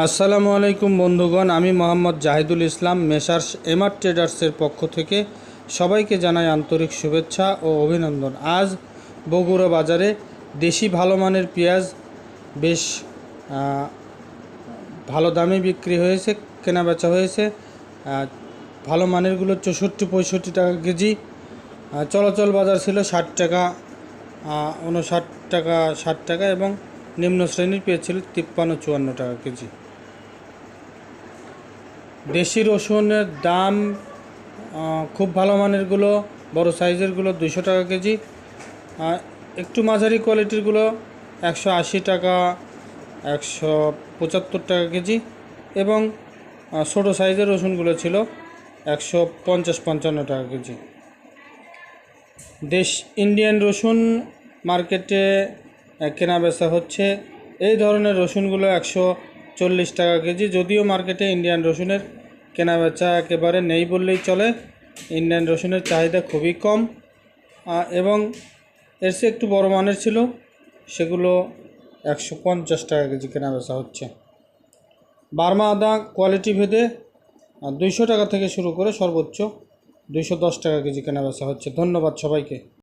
আসসালামু আলাইকুম বন্ধুগণ, আমি মোহাম্মদ জাহিদুল ইসলাম, মেসার্স এমআর ট্রেডার্সের পক্ষ থেকে সবাইকে জানাই আন্তরিক শুভেচ্ছা ও অভিনন্দন। আজ বগুড়া বাজারে দেশি ভালো মানের পেঁয়াজ বেশ ভালো দামে বিক্রি হয়েছে কেনা বেচা হয়েছে ভালো মানেরগুলো চৌষট্টি পঁয়ষট্টি টাকা কেজি। চলাচল বাজার ছিল ষাট টাকা উনষাট টাকা, ষাট টাকা এবং নিম্ন শ্রেণির পেঁয়াজ ছিল তিপ্পান্ন চুয়ান্ন টাকা কেজি। দেশি রসুনের দাম খুব ভালো মানেরগুলো বড় সাইজেরগুলো দুশো টাকা কেজি। একটু মাঝারি কোয়ালিটিরগুলো একশো আশি টাকা, একশো পঁচাত্তর টাকা কেজি এবং ছোটো সাইজের রসুনগুলো ছিল একশো পঞ্চাশ পঞ্চান্ন টাকা কেজি। দেশ ইন্ডিয়ান রসুন মার্কেটে কেনা বেচা হচ্ছে। এই ধরনের রসুনগুলো একশো চল্লিশ টাকা কেজি, যদিও মার্কেটে ইন্ডিয়ান রসুনের কেনা বেচা একেবারে নেই বললেই চলে। ইন্ডিয়ান রসুনের চাহিদা খুবই কম। এবং এর চেয়ে একটু বড় মানের ছিল, সেগুলো একশো পঞ্চাশ টাকা কেজি কেনা বেচা হচ্ছে। বার্মা আদা কোয়ালিটি ভেদে দুইশো টাকা থেকে শুরু করে সর্বোচ্চ দুইশো দশ টাকা কেজি কেনা বেচা হচ্ছে। ধন্যবাদ সবাইকে।